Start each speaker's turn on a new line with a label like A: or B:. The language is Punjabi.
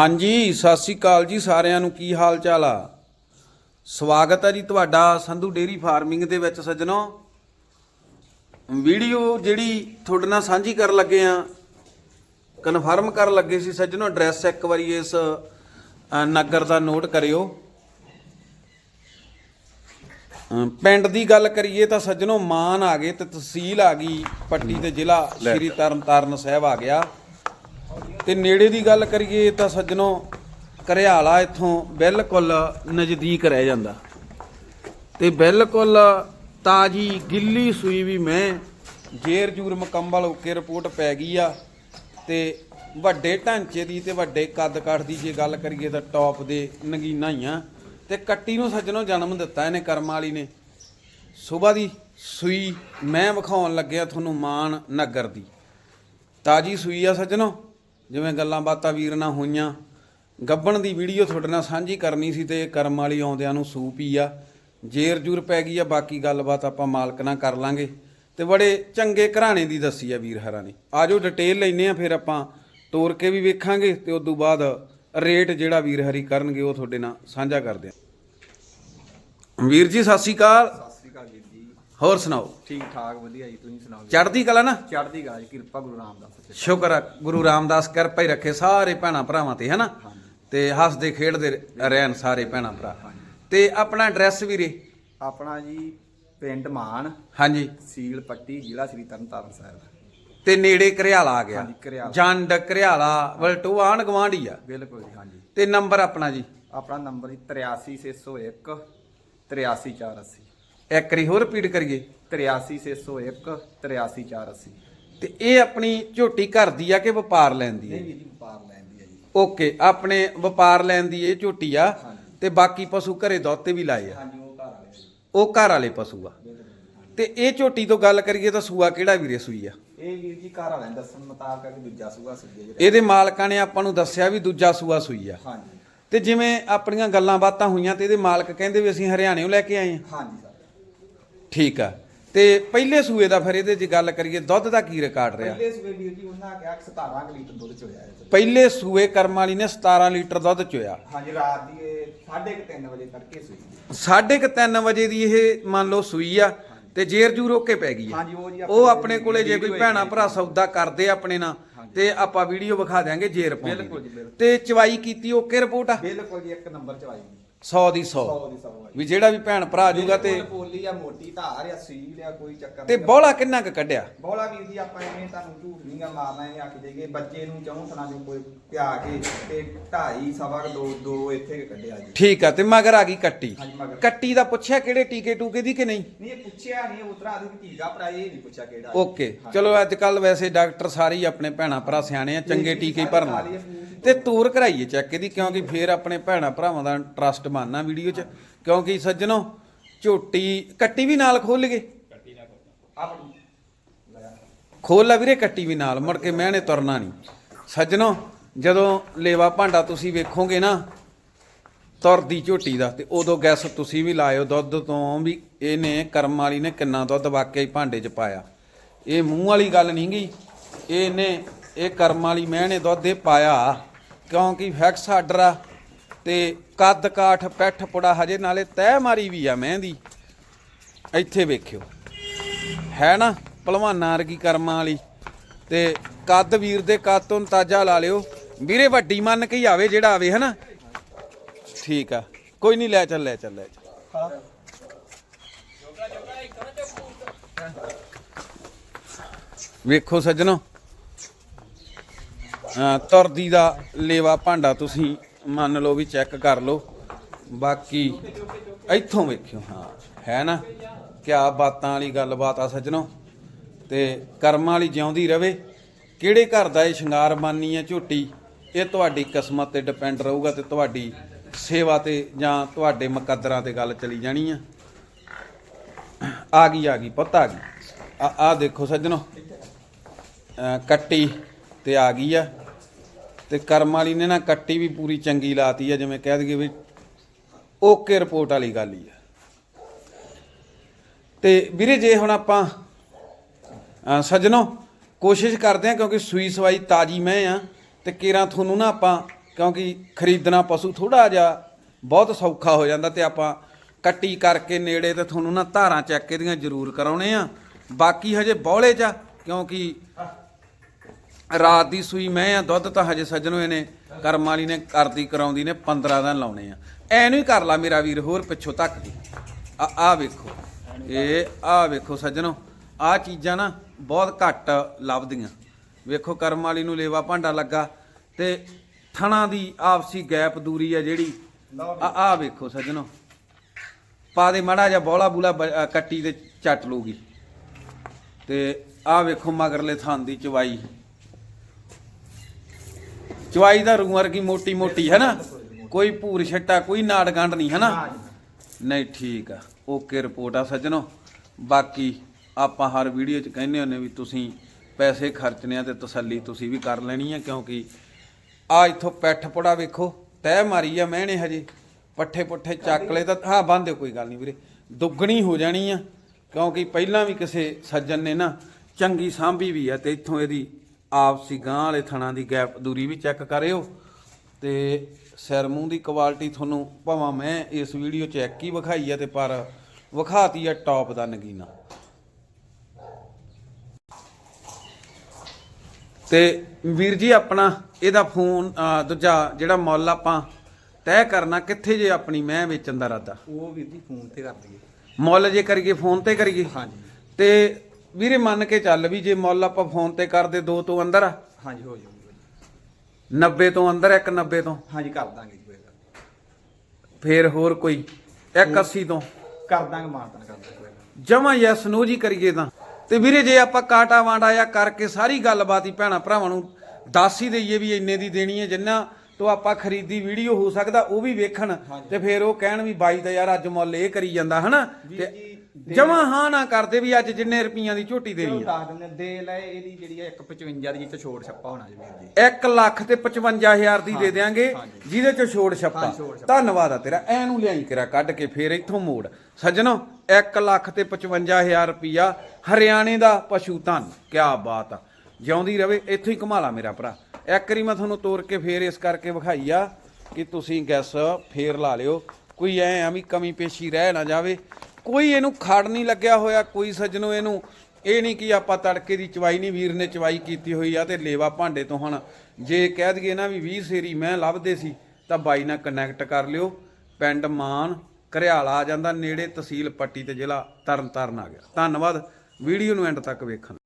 A: ਹਾਂਜੀ ਸਤਿ ਸ੍ਰੀ ਅਕਾਲ ਜੀ ਸਾਰਿਆਂ ਨੂੰ। ਕੀ ਹਾਲ ਚਾਲ ਆ? ਸਵਾਗਤ ਹੈ ਜੀ ਤੁਹਾਡਾ ਸੰਧੂ ਡੇਰੀ ਫਾਰਮਿੰਗ ਦੇ ਵਿੱਚ ਸੱਜਣੋ। ਵੀਡੀਓ ਜਿਹੜੀ ਤੁਹਾਡੇ ਨਾਲ ਸਾਂਝੀ ਕਰਨ ਲੱਗੇ ਆ ਕਨਫਰਮ ਕਰਨ ਲੱਗੇ ਸੀ ਸੱਜਣੋ ਐਡਰੈਸ ਇੱਕ ਵਾਰੀ ਇਸ ਨਗਰ ਦਾ ਨੋਟ ਕਰਿਓ। ਪਿੰਡ ਦੀ ਗੱਲ ਕਰੀਏ ਤਾਂ ਸੱਜਣੋ ਮਾਨ ਆ ਗਏ ਤੇ ਤਹਿਸੀਲ ਆ ਗਈ ਪੱਟੀ ਤੇ ਜ਼ਿਲ੍ਹਾ ਸ੍ਰੀ ਤਰਨਤਾਰਨ ਸਾਹਿਬ ਆ ਗਿਆ। ਤੇ ਨੇੜੇ ਦੀ ਗੱਲ ਕਰੀਏ ਤਾਂ ਸੱਜਣੋ ਘਰਿਆਲਾ ਇੱਥੋਂ ਬਿਲਕੁਲ ਨਜ਼ਦੀਕ ਰਹਿ ਜਾਂਦਾ। ਤੇ ਬਿਲਕੁਲ ਤਾਜੀ ਗਿੱਲੀ ਸੂਈ ਵੀ ਮੈਂ ਜੇਰ ਜੂਰ ਮੁਕੰਮਲ ਹੋ ਕੇ ਰਿਪੋਰਟ ਪੈ ਗਈ ਆ ਤੇ ਵੱਡੇ ਢਾਂਚੇ ਦੀ ਤੇ ਵੱਡੇ ਕੱਦ ਕਾਠ ਦੀ ਜੇ ਗੱਲ ਕਰੀਏ ਤਾਂ ਟੌਪ ਦੇ ਨਗੀਨਾ ਹੀ ਆ। ਤੇ ਕੱਟੀ ਨੂੰ ਸੱਜਣੋ ਜਨਮ ਦਿੱਤਾ ਇਹਨੇ ਕਰਮ ਵਾਲੀ ਨੇ। ਸਵੇਰ ਦੀ ਸੂਈ ਮੈਂ ਵਿਖਾਉਣ ਲੱਗਿਆ ਤੁਹਾਨੂੰ ਮਾਨ ਨਗਰ ਦੀ। ਤਾਜੀ ਸੂਈ ਆ ਸੱਜਣੋ। ਜਿਵੇਂ ਗੱਲਾਂ ਬਾਤਾਂ ਵੀਰ ਨਾਲ ਹੋਈਆਂ, ਗੱਬਣ ਦੀ ਵੀਡੀਓ ਤੁਹਾਡੇ ਨਾਲ ਸਾਂਝੀ ਕਰਨੀ ਸੀ ਤੇ ਕਰਮ ਵਾਲੀ ਆਉਂਦਿਆਂ ਨੂੰ ਸੂਪ ਹੀ ਆ। ਜੇਰ ਜੂਰ ਪੈ ਗਈ ਆ, ਬਾਕੀ ਗੱਲਬਾਤ ਆਪਾਂ ਮਾਲਕ ਨਾਲ ਕਰ ਲਾਂਗੇ। ਤੇ ਬੜੇ ਚੰਗੇ ਘਰਾਣੇ ਦੀ ਦੱਸੀ ਆ ਵੀਰ ਹਰਾਂ ਨੇ। ਆਜੋ ਡਿਟੇਲ ਲੈਨੇ ਆ, ਫਿਰ ਆਪਾਂ ਤੋਰ ਕੇ ਵੀ ਵੇਖਾਂਗੇ ਤੇ ਉਸ ਤੋਂ ਬਾਅਦ ਰੇਟ ਜਿਹੜਾ ਵੀਰ ਹਰੀ ਕਰਨਗੇ, ਉਹ ਤੁਹਾਡੇ ਨਾਲ ਸਾਂਝਾ ਕਰਦੇ ਆ। ਵੀਰ ਜੀ, ਸਤਿ ਸ਼੍ਰੀ ਅਕਾਲ
B: ਸਤਿ ਸ੍ਰੀ ਅਕਾਲ ਵੀਰ ਜੀ
A: ਹੋਰ ਸੁਣਾਓ?
B: ਠੀਕ ਠਾਕ ਵਧੀਆ ਜੀ ਤੁਸੀਂ ਸੁਣਾਓ ਜੀ?
A: ਚੜ੍ਹਦੀ ਕਲਾ ਨਾ?
B: ਚੜ੍ਹਦੀ ਕਲਾ ਜੀ ਕਿਰਪਾ ਗੁਰੂ ਰਾਮਦਾਸ ਜੀ
A: ਸ਼ੁਕਰ ਆ ਗੁਰੂ ਰਾਮਦਾਸ ਕਿਰਪਾ ਹੀ ਰੱਖੇ ਸਾਰੇ ਭੈਣਾਂ ਭਰਾਵਾਂ ਤੇ ਹਨਾ? ਤੇ ਹੱਸਦੇ ਖੇਡਦੇ ਰਹਿਣ ਸਾਰੇ ਭੈਣਾਂ ਭਰਾ। ਤੇ ਆਪਣਾ ਐਡਰੈਸ ਵੀਰੇ
B: ਆਪਣਾ ਜੀ ਪਿੰਡ ਮਾਨ
A: ਹਾਂਜੀ।
B: ਸੀਲ ਪੱਟੀ ਜ਼ਿਲ੍ਹਾ ਸ੍ਰੀ ਤਰਨਤਾਰਨ ਸਾਹਿਬ।
A: ਤੇ ਨੇੜੇ ਘਰਿਆਲਾ ਆ ਗਿਆ।
B: ਹਾਂਜੀ, ਘਰਿਆਲਾ।
A: ਜੰਡ ਘਰਿਆਲਾ ਵਲਟੂ ਆਣ ਗਵਾਂਢੀ ਆ।
B: ਬਿਲਕੁਲ ਜੀ ਹਾਂਜੀ।
A: ਤੇ ਨੰਬਰ ਆਪਣਾ ਜੀ?
B: ਆਪਣਾ ਨੰਬਰ ਜੀ 83601 83480
A: ਇੱਕ ਵਾਰੀ ਹੋਰ ਰਿਪੀਟ ਕਰੀਏ।
B: 83601 83480
A: ਤੇ ਇਹ ਆਪਣੀ ਝੋਟੀ ਘਰ ਦੀ ਆ ਕਿ ਵਪਾਰ ਲੈਣ ਦੀ
B: ਨਹੀਂ
A: ਹੈ
B: ਵੀਰ ਜੀ ਵਪਾਰ ਲੈਂਦੀ ਹੈ ਜੀ।
A: ਓਕੇ ਆਪਣੇ ਵਪਾਰ ਲੈਣ ਦੀ ਇਹ ਝੋਟੀ ਆ। ਤੇ ਬਾਕੀ ਪਸ਼ੂ ਘਰੇ ਦੁੱਧ ਤੇ ਵੀ ਲਾਏ ਆ।
B: ਹਾਂਜੀ ਉਹ ਘਰ ਵਾਲੇ ਜੀ
A: ਉਹ ਘਰ ਵਾਲੇ ਪਸ਼ੂ ਆ। ਤੇ ਇਹ ਝੋਟੀ ਤੋਂ ਗੱਲ ਕਰੀਏ ਤਾਂ ਸੂਆ ਕਿਹੜਾ ਵੀਰੇ ਸੂਈ ਆ?
B: ਇਹ ਵੀਰ ਜੀ ਘਰ ਵਾਲਿਆਂ ਦੇ ਦੱਸਣ ਮੁਤਾਬਕ ਕਿ ਦੂਜਾ ਸੂਆ ਸੁਝੇ ਜੀ
A: ਇਹਦੇ ਮਾਲਕਾਂ ਨੇ ਆਪਾਂ ਨੂੰ ਦੱਸਿਆ ਵੀ ਦੂਜਾ ਸੂਆ ਸੂਈ ਆ।
B: ਹਾਂਜੀ।
A: ਤੇ ਜਿਵੇਂ ਆਪਣੀਆਂ ਗੱਲਾਂ ਬਾਤਾਂ ਹੋਈਆਂ ਤੇ ਇਹਦੇ ਮਾਲਕ ਕਹਿੰਦੇ ਵੀ ਅਸੀਂ ਹਰਿਆਣੇੋਂ ਲੈ ਕੇ ਆਏ ਆ।
B: ਹਾਂਜੀ ਸਰ।
A: ਠੀਕ ਆ। ਤੇ ਪਹਿਲੇ ਸੂਏ ਦਾ ਫਿਰ ਇਹਦੇ 'ਚ ਗੱਲ ਕਰੀਏ ਦੁੱਧ ਦਾ ਕੀ ਰਿਕਾਰਡ ਰਿਹਾ?
B: ਪਹਿਲੇ ਸੂਏ ਵੀਰ ਜੀ ਉਹਨਾਂ ਕਿਹਾ ਕਿ 17 ਕੁ ਲੀਟਰ ਦੁੱਧ ਚੋਇਆ
A: ਪਹਿਲੇ ਸੂਏ ਕਰਮ ਵਾਲੀ ਨੇ 17 ਲੀਟਰ ਦੁੱਧ ਚੋਇਆ।
B: ਹਾਂਜੀ ਰਾਤ ਦੀ ਇਹ 3:30 ਵਜੇ ਤੜਕੇ ਸੂਈ
A: ਸਾਢੇ ਕੁ ਤਿੰਨ ਵਜੇ ਦੀ ਇਹ ਮੰਨ ਲਓ ਸੂਈ ਆ ਤੇ ਜੇਰ ਜੂ ਰੋਕੇ ਪੈ ਗਈ ਆ।
B: ਹਾਂਜੀ, ਉਹ ਜੀ
A: ਉਹ
B: ਆਪਣੇ
A: ਕੋਲੇ ਜੇ ਕੋਈ ਭੈਣਾ। ਭਰਾ ਸੌਦਾ ਕਰਦੇ ਆ ਆਪਣੇ ਨਾਲ। ਤੇ ਆਪਾਂ ਵੀਡੀਓ ਵਿਖਾ ਦਿਆਂਗੇ ਜੇਰ
B: ਬਿਲਕੁਲ ਜੀ, ਬਿਲਕੁਲ।
A: ਤੇ ਚਵਾਈ ਕੀਤੀ ਓਕੇ ਰਿਪੋਰਟ ਆ?
B: ਬਿਲਕੁਲ ਜੀ ਇੱਕ ਨੰਬਰ ਚ ਆਈ
A: 100 ਦੀ 100
B: 100 ਦੀ 100 ਆਈ
A: ਵੀ ਜਿਹੜਾ ਵੀ ਭੈਣ ਭਰਾ ਆ ਜਾਊਗਾ ਤੇ
B: ਬਿਲਕੁਲ ਪੋਲੀ ਆ ਮੋਟੀ ਧਾਰ ਆ ਸੀਲ ਆ ਕੋਈ ਚੱਕਰ
A: ਤੇ
B: ਨਹੀਂ।
A: ਬੋਲਾ ਕਿੰਨਾ ਕੁ ਕੱਢਿਆ?
B: ਬੋਲਾ ਵੀਰ ਜੀ ਆਪਾਂ ਐਵੇਂ ਤੁਹਾਨੂੰ ਝੂਠ ਨਹੀਂ ਗਾ ਮਾਰਨਾ ਇਹ ਆਖ ਦੇਗੇ ਬੱਚੇ ਨੂੰ ਚੌਂ ਥਣਾ ਜੋ ਕੋਈ ਪਿਆ ਕੇ ਤੇ ਢਾਈ ਸਵਾ ਕੁ ਦੋ ਦੋ ਇੱਥੇ ਕੱਢਿਆ ਜੀ।
A: ਠੀਕ ਆ ਤੇ ਮਗਰ ਆ ਗਈ ਕੱਟੀ।
B: ਹਾਂਜੀ, ਮਗਰ।
A: ਕੱਟੀ ਦਾ ਪੁੱਛਿਆ ਕਿਹੜੇ ਟੀਕੇ ਟੂਕੇ ਦੀ ਕਿ ਨਹੀਂ?
B: ਨਹੀਂ ਇਹ ਪੁੱਛਿਆ ਨਹੀਂ ਉਤਰਾ ਦੀ ਟੀਕਾ ਭਰਾ ਇਹ ਨਹੀਂ ਪੁੱਛਿਆ ਕਿਹੜਾ।
A: ਓਕੇ
B: ਹਾਂਜੀ।
A: ਚਲੋ ਅੱਜ ਕੱਲ ਵੈਸੇ ਡਾਕਟਰ ਸਾਰੇ ਹੀ ਆਪਣੇ ਭੈਣਾ ਭਰਾ ਸਿਆਣੇ ਆ ਚੰਗੇ ਟੀਕੇ ਹੀ ਭਰਨ। ਲੱਗ ਤੇ ਤੂਰ ਕਰਾਈਏ ਚੈੱਕ ਇਹਦੀ, ਕਿਉਂਕਿ ਫੇਰ ਆਪਣੇ ਭੈਣਾ ਭਰਾਵਾਂ ਦਾ ਟਰਸਟ ਬਣਨਾ ਵੀਡੀਓ 'ਚ। ਕਿਉਂਕਿ ਸੱਜਣੋ, ਝੋਟੀ ਕੱਟੀ ਵੀ ਨਾਲ ਖੋਲ ਗਏ
B: ਆਪਣੀ
A: ਖੋਲ ਲਾ ਵੀਰੇ, ਕੱਟੀ ਵੀ ਨਾਲ, ਮੁੜ ਕੇ ਮੈਂ ਨੇ ਤੁਰਨਾ ਨਹੀਂ। ਸੱਜਣੋ, ਜਦੋਂ ਲੇਵਾ ਭਾਂਡਾ ਤੁਸੀਂ ਵੇਖੋਗੇ ਨਾ, ਤੁਰਦੀ ਝੋਟੀ ਦਾ, ਤੇ ਉਦੋਂ ਗੈਸ ਤੁਸੀਂ ਵੀ ਲਾਇਓ ਦੁੱਧ ਤੋਂ ਵੀ ਇਹਨੇ ਕਰਮ ਵਾਲੀ ਨੇ ਕਿੰਨਾ ਦੁੱਧ ਵਾਕਿਆ ਹੀ ਭਾਂਡੇ 'ਚ ਪਾਇਆ। ਇਹ ਮੂੰਹ ਵਾਲੀ ਗੱਲ ਨਹੀਂ ਗਈ। ਇਹਨੇ, ਇਹ ਕਰਮ ਵਾਲੀ ਮੈਂ ਨੇ ਦੁੱਧ ਇਹ ਪਾਇਆ। ਕਿਉਂਕਿ ਫੈਕਸ ਆਰਡਰ ਆ ਤੇ ਕੱਦ ਕਾਠ, ਪੈਠ ਪੁੜਾ ਹਜੇ ਨਾਲੇ ਤਹਿ ਮਾਰੀ ਵੀ ਆ ਮਹਿੰਦੀ। ਇੱਥੇ ਵੇਖਿਓ। ਹੈ ਨਾ? ਭਲਵਾਨਾਂ ਵਰਗੀ ਕਰਮਾਂ ਵਾਲੀ। ਤੇ ਕੱਦ ਵੀਰ ਦੇ ਕੱਦ ਤੋਂ ਅੰਦਾਜ਼ਾ ਲਾ ਲਿਓ। ਵੀਰੇ, ਵੱਡੀ ਮੰਨ ਕੇ ਹੀ ਆਵੇ ਜਿਹੜਾ ਆਵੇ, ਹੈ ਨਾ? ਠੀਕ ਆ। ਕੋਈ ਨਹੀਂ, ਲੈ ਚੱਲ ਲੈ ਚੱਲ ਲੈ ਚੱਲ। ਵੇਖੋ ਸੱਜਣੋ। ਤੁਰਦੀ ਦਾ ਲੇਵਾ ਭਾਂਡਾ ਤੁਸੀਂ ਮੰਨ ਲਓ ਵੀ ਚੈੱਕ ਕਰ ਲਓ। ਬਾਕੀ ਇੱਥੋਂ ਵੇਖਿਓ, ਹਾਂ, ਹੈ ਨਾ? ਕਿਆ ਬਾਤਾਂ ਵਾਲੀ ਗੱਲਬਾਤ ਆ ਸੱਜਣੋ। ਤੇ ਕਰਮਾਂ ਵਾਲੀ ਜਿਉਂਦੀ ਰਵੇ। ਕਿਹੜੇ ਘਰ ਦਾ ਇਹ ਸ਼ਿੰਗਾਰ ਮਾਨੀ ਹੈ ਝੋਟੀ? ਇਹ ਤੁਹਾਡੀ ਕਿਸਮਤ ਤੇ ਡਿਪੈਂਡ ਰਹੂਗਾ ਤੇ ਤੁਹਾਡੀ ਸੇਵਾ ਤੇ ਜਾਂ ਤੁਹਾਡੇ ਮੁਕੱਦਰਾਂ ਤੇ ਗੱਲ ਚਲੀ ਜਾਣੀ ਆ। ਆ ਗਈ ਆ ਗਈ, ਪੁੱਤ ਆ ਗਈ। ਆ ਆ ਦੇਖੋ ਸੱਜਣੋ। ਕੱਟੀ ਤੇ ਆ ਗਈ ਆ। ਤੇ ਕਰਮ ਵਾਲੀ ਨੇ ਨਾ ਕੱਟੀ ਵੀ ਪੂਰੀ ਚੰਗੀ ਲਾਤੀ ਆ, ਜਿਵੇਂ ਕਹਿ ਦਈਏ ਵੀ ਓਕੇ ਰਿਪੋਰਟ ਵਾਲੀ ਗੱਲ ਹੀ ਆ। ਤੇ ਵੀਰੇ ਜੇ ਹੁਣ ਆਪਾਂ ਸੱਜਣੋ, ਕੋਸ਼ਿਸ਼ ਕਰਦੇ ਆ ਕਿਉਂਕਿ ਸੂਈ ਸਵਾਈ ਤਾਜੀ ਮੈਂ ਆ, ਤੇ ਕੇਰਾਂ ਤੁਹਾਨੂੰ ਨਾ ਆਪਾਂ ਕਿਉਂਕਿ ਖਰੀਦਣਾ ਪਸ਼ੂ ਥੋੜਾ ਜਿਹਾ ਬਹੁਤ ਸੌਖਾ ਹੋ ਜਾਂਦਾ ਤੇ ਆਪਾਂ ਕੱਟੀ ਕਰਕੇ ਨੇੜੇ ਤੇ ਤੁਹਾਨੂੰ ਨਾ ਧਾਰਾਂ ਚੈੱਕ ਇਹਦੀਆਂ ਜ਼ਰੂਰ ਕਰਾਉਣੇ ਆ। ਬਾਕੀ ਹਜੇ ਬੌਲੇ ਚ ਕਿਉਂਕਿ ਰਾਤ ਦੀ ਸੂਈ ਮੈਂ ਆ, ਦੁੱਧ ਤਾਂ ਹਜੇ ਸੱਜਣੋ ਇਹਨੇ ਕਰਮ ਵਾਲੀ ਨੇ ਕਰਦੀ ਕਰਾਉਂਦੀ ਨੇ 15 ਦਿਨ ਲਾਉਣੇ ਆ। ਐਨੂੰ ਹੀ ਕਰ ਲਾ ਮੇਰਾ ਵੀਰ, ਹੋਰ ਪਿੱਛੋਂ ਤੱਕ ਦੀ। ਆ ਆ ਵੇਖੋ ਇਹ ਆ ਵੇਖੋ ਸੱਜਣੋ, ਆ ਚੀਜ਼ਾਂ ਨਾ ਬਹੁਤ ਘੱਟ ਲੱਭਦੀਆਂ। ਵੇਖੋ ਕਰਮ ਵਾਲੀ ਨੂੰ ਲੇਵਾ ਭਾਂਡਾ ਲੱਗਾ ਤੇ ਥਣਾ ਦੀ ਆਪਸੀ ਗੈਪ ਦੂਰੀ ਆ ਜਿਹੜੀ।
B: ਲਓ
A: ਆ ਆ ਵੇਖੋ ਸੱਜਣੋ, ਪਾ ਦੇ ਮੜਾ ਜਾਂ ਬੋਲਾ ਬੂਲਾ ਬ- ਕੱਟੀ ਤੇ ਚੱਟ ਲੂਗੀ ਤੇ ਆ ਵੇਖੋ ਮਗਰਲੇ ਥਾਂ ਦੀ ਚਵਾਈ। ਚਵਾਈ ਦਾ ਰੂੰ ਵਰਗੀ ਮੋਟੀ ਮੋਟੀ ਹੈ ਨਾ? ਕੋਈ ਭੂਰ ਛੱਟਾ ਕੋਈ ਨਾੜ ਗੰਢ ਨਹੀਂ ਹੈ ਨਾ। ਨਹੀਂ ਠੀਕ ਆ। ਓਕੇ ਰਿਪੋਰਟ ਆ ਸੱਜਣੋ। ਬਾਕੀ ਆਪਾਂ ਹਰ ਵੀਡੀਓ 'ਚ ਕਹਿੰਦੇ ਹੁੰਨੇ ਵੀ ਤੁਸੀਂ ਪੈਸੇ ਖਰਚਣੇ ਆ ਤੇ ਤਸੱਲੀ ਤੁਸੀਂ ਵੀ ਕਰ ਲੈਣੀ ਆ ਕਿਉਂਕਿ ਆ ਇੱਥੋਂ ਪੈਠ ਪੜਾ ਵੇਖੋ ਤੈ ਮਾਰੀ ਆ ਮੈਨੇ ਹਜੇ। ਪੱਠੇ ਪੁੱਠੇ ਚੱਕ ਲਏ ਤਾਂ ਹਾਂ ਬੰਦੇ ਕੋਈ ਗੱਲ ਨਹੀਂ ਵੀਰੇ। ਦੁੱਗਣੀ ਹੋ ਜਾਣੀ ਆ ਕਿਉਂਕਿ ਪਹਿਲਾਂ ਵੀ ਕਿਸੇ ਸੱਜਣ ਨੇ ਨਾ ਚੰਗੀ ਸਾਂਭੀ ਵੀ ਆ ਤੇ ਇੱਥੋਂ ਇਹਦੀ ਆਪਸੀ ਗਾਂ ਵਾਲੇ ਥਣਾ ਦੀ ਗੈਪ ਦੂਰੀ ਵੀ ਚੈੱਕ ਕਰਿਓ ਤੇ ਸਿਰ ਮੂੰਹ ਦੀ ਕੁਆਲਿਟੀ ਤੁਹਾਨੂੰ ਭਾਵੇਂ ਮੈਂ ਇਸ ਵੀਡੀਓ 'ਚ ਇੱਕ ਹੀ ਵਿਖਾਈ ਆ ਤੇ ਪਰ ਵਿਖਾਤੀ ਆ ਟੌਪ ਦਾ ਨਗੀਨਾ। ਤੇ ਵੀਰ ਜੀ ਆਪਣਾ ਇਹਦਾ ਫੋਨ ਦੂਜਾ ਜਿਹੜਾ ਮੁੱਲ ਆਪਾਂ ਤੈਅ ਕਰਨਾ ਕਿੱਥੇ ਜੇ ਆਪਣੀ ਮੈਂ ਵੇਚਣ ਦਾ ਇਰਾਦਾ?
B: ਉਹ ਵੀਰ ਜੀ ਫੋਨ ਤੇ ਕਰ ਦਈਏ
A: ਮੁੱਲ ਜੇ ਕਰੀਏ ਫੋਨ ਤੇ ਕਰੀਏ?
B: ਹਾਂਜੀ।
A: ਤੇ ਵੀਰੇ ਮੰਨ ਕੇ ਚੱਲ ਵੀ ਜੇ ਮੁੱਲ ਆਪਾਂ ਫੋਨ ਤੇ ਕਰਦੇ ਦੋ ਤੋਂ ਅੰਦਰ
B: ਹਾਂਜੀ ਹੋ ਜਾਊਗੀ
A: 90 ਤੋਂ ਅੰਦਰ ਇੱਕ 90 ਤੋਂ
B: ਹਾਂਜੀ ਕਰ ਦਾਂਗੇ ਜੀ ਕੋਈ ਗੱਲ ਨੀ।
A: ਫੇਰ ਹੋਰ ਕੋਈ 180 ਤੋਂ
B: ਕਰ ਦਾਂਗੇ ਮਾਰਤਨ ਕਰ ਦਾਂਗੇ ਕੋਈ ਗੱਲ ਨੀ।
A: ਜਮਾ ਯੈਸ ਨੋ ਜੀ ਕਰੀਏ ਤਾਂ ਤੇ ਵੀਰੇ ਜੇ ਆਪਾਂ ਕਾਟਾ ਵਾਂਡਾ ਜਾਂ ਕਰਕੇ ਸਾਰੀ ਗੱਲਬਾਤ ਹੀ ਭੈਣਾ ਭਰਾਵਾਂ ਨੂੰ ਦੱਸ ਹੀ ਦਈਏ ਵੀ ਇੰਨੇ ਦੀ ਦੇਣੀ ਹੈ ਜਿੰਨਾ ਤੋਂ ਆਪਾਂ ਖਰੀਦੀ ਵੀਡੀਓ ਹੋ ਸਕਦਾ ਉਹ ਵੀ ਵੇਖਣ। ਤੇ ਫਿਰ ਉਹ ਕਹਿਣ ਵੀ ਬਾਈ ਦਾ ਯਾਰ ਅੱਜ ਮੁੱਲ ਇਹ ਕਰੀ ਜਾਂਦਾ ਹਨਾ
B: ਵੀਰ
A: ਤੇ
B: ਜੀ,
A: ਜਮਾ ਹਾਂ ਨਾ ਕਰਦੇ ਵੀ ਅੱਜ ਜਿੰਨੇ ਰੁਪਈਆਂ ਦੀ ਝੋਟੀ ਦੇਣੀ ਆ।
B: ਦੱਸ ਦਿੰਦੇ ਦੇ ਲੈ ਇਹਦੀ ਜਿਹੜੀ ਆ 155 ਦੀ ਚ ਛੋੜ ਛੱਪਾ ਹੋਣਾ ਜੀ ਵੀਰ ਜੀ
A: 1 ਲੱਖ ਤੇ 55000 ਦੀ ਦੇ
B: ਹਾਂ,
A: ਦਿਆਂਗੇ
B: ਹਾਂਜੀ।
A: ਜਿਹਦੇ ਚ ਛੋੜ ਛੱਪਾ।
B: ਹਾਂ, ਛੋੜ ਛੱਪਾ।
A: ਧੰਨਵਾਦ ਆ ਤੇਰਾ ਐ ਨੂੰ ਲਿਆਈ ਕਰਾ ਕੱਢ ਕੇ ਫੇਰ ਇੱਥੋਂ ਮੋੜ। ਸੱਜਣੋ 1 ਲੱਖ ਤੇ 55000 ਰੁਪਿਆ ਹਰਿਆਣੇ ਦਾ ਪਸ਼ੂ ਧਨ ਕੀ ਬਾਤ ਆ। ਜਿਉਂਦੀ ਰਵੇ ਇੱਥੋਂ ਹੀ ਕਮਾਲਾ ਮੇਰਾ ਭਰਾ। ਇੱਕ ਵਾਰੀ ਮੈਂ ਤੁਹਾਨੂੰ ਤੋੜ ਕੇ ਫੇਰ ਇਸ ਕਰਕੇ ਵਿਖਾਈ ਆ ਕਿ ਤੁਸੀਂ ਗੈਸ ਫੇਰ ਲਾ ਲਿਓ। ਕੋਈ ਐ ਆ ਵੀ ਕਮੀ ਪੇਸ਼ੀ ਰਹਿ ਨਾ ਜਾਵੇ। ਕੋਈ ਇਹਨੂੰ ਖੜ ਨਹੀਂ ਲੱਗਿਆ ਹੋਇਆ, ਕੋਈ ਸੱਜਣੋ ਇਹਨੂੰ। ਇਹ ਨਹੀਂ ਕਿ ਆਪਾਂ ਤੜਕੇ ਦੀ ਚਵਾਈ ਨਹੀਂ, ਵੀਰ ਨੇ ਚਵਾਈ ਕੀਤੀ ਹੋਈ ਆ ਤੇ ਲੇਵਾ ਭਾਂਡੇ ਤੋਂ ਹੁਣ। ਜੇ ਕਹਿ ਦਈਏ ਨਾ ਵੀ 20 ਸੇਰੀ ਮੈਂ ਲੱਭਦੇ ਸੀ, ਤਾਂ ਬਾਈ ਨਾਲ ਕਨੈਕਟ ਕਰ ਲਿਓ। ਪਿੰਡ ਮਾਨ, ਘਰਿਆਲਾ ਆ ਜਾਂਦਾ, ਨੇੜੇ ਤਹਿਸੀਲ ਪੱਟੀ ਤੇ ਜ਼ਿਲ੍ਹਾ ਤਰਨਤਾਰਨ ਆ ਗਿਆ। ਧੰਨਵਾਦ, ਵੀਡੀਓ ਨੂੰ ਐਂਡ ਤੱਕ ਵੇਖਣ